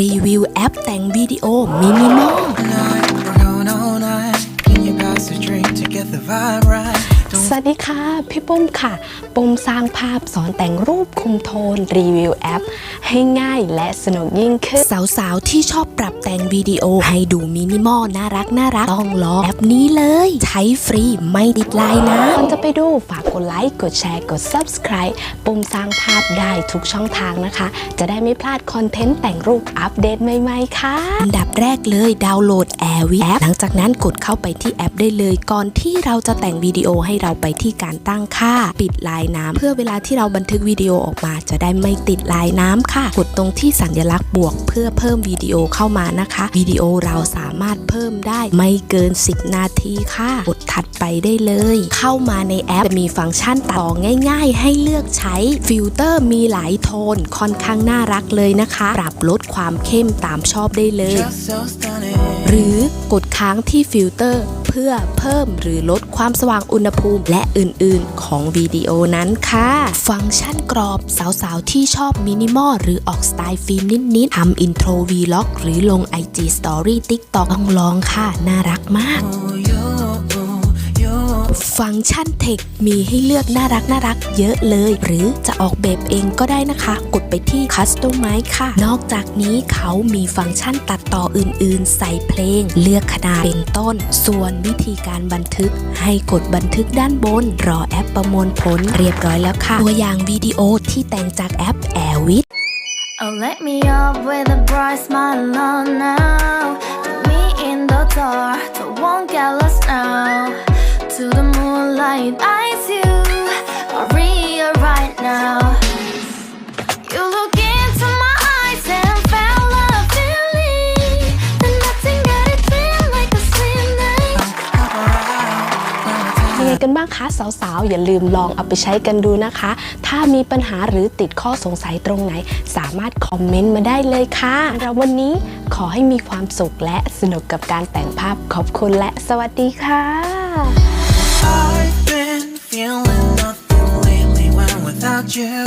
รีวิวแอปแต่งวิดีโอมินิมอล วัสดีค่ะ พี่ปุ้มค่ะ ปุ้มสร้างภาพสอนแต่งรูปคุมโทน รีวิวแอป ให้ง่ายและสนุกยิ่งขึ้น สาวๆ ที่ชอบปรับแต่งวิดีโอ ให้ดูมินิมอลน่ารักน่ารักต้องลองแอปนี้เลย ใช้ฟรีไม่ติดลายนะก่อนจะไปดูฝากกดไลค์ กดแชร์ กด Subscribe ปุ่มสร้างภาพได้ทุกช่องทางนะคะ จะได้ไม่พลาดคอนเทนต์แต่งรูปอัปเดตใหม่ๆ ค่ะอันดับแรกเลยดาวน์โหลด Air w i แอปหลังจากนั้นกดเข้าไปที่แอปได้เลย ก่อนที่เราจะแต่งวิดีโอให้เราไปที่การตั้งค่า ปิดลายน้ำเพื่อเวลาที่เราบันทึกวิดีโอออกมา จะได้ไม่ติดลายน้ำค่ะ กดตรงที่สัญลักษณ์บวก เพื่อเพิ่มวิดีโอเข้ามานะคะ วิดีโอเราสามารถเพิ่มได้ไม่เกิน 10 นาทีค่ะ กดถัดไปได้เลย เข้ามาในแอปจะมีฟังก์ชันต่อง่าย ๆ ให้เลือกใช้ฟิลเตอร์มีหลายโทนค่อนข้างน่ารักเลยนะคะ ปรับลดความเข้มตามชอบได้เลย หรือกดค้างที่ฟิลเตอร์ พื่อเพิ่มหรือลดความสว่างอุณหภูมิ และอื่นๆ ของวิดีโอนั้นค่ะ ฟังก์ชันกรอบสาวๆ ที่ชอบมินิมอลหรือออกสไตล์ฟิล์มนิดๆทำอินโทรวีล็อกหรือลง IG Story TikTok ต้องลองค่ะ น่ารักมาก Oh. ฟังก์ชันเทคมีให้เลือกน่ารักน่ารักเยอะเลย หรือจะออกแบบเองก็ได้นะคะ กดไปที่ Customize ค่ะ นอกจากนี้เขามีฟังก์ชันตัดต่ออื่นๆ ใส่เพลง เลือกขนาดเป็นต้น ส่วนวิธีการบันทึก ให้กดบันทึกด้านบน รอแอปประมวลผลเรียบร้อยแล้วค่ะ ตัวอย่างวิดีโอที่แต่งจากแอป Airwit Oh, let me up with a bright smile on now. Put me in the dark, don't get lost now. ยังไงกันบ้างคะสาวๆ อย่าลืมลองเอาไปใช้กันดูนะคะ ถ้ามีปัญหาหรือติดข้อสงสัยตรงไหน สามารถคอมเมนต์มาได้เลยค่ะเราวันนี้ขอให้มีความสุขและสนุกกับการแต่งภาพขอบคุณและสวัสดีค่ะ I've been feeling nothing lately when without you.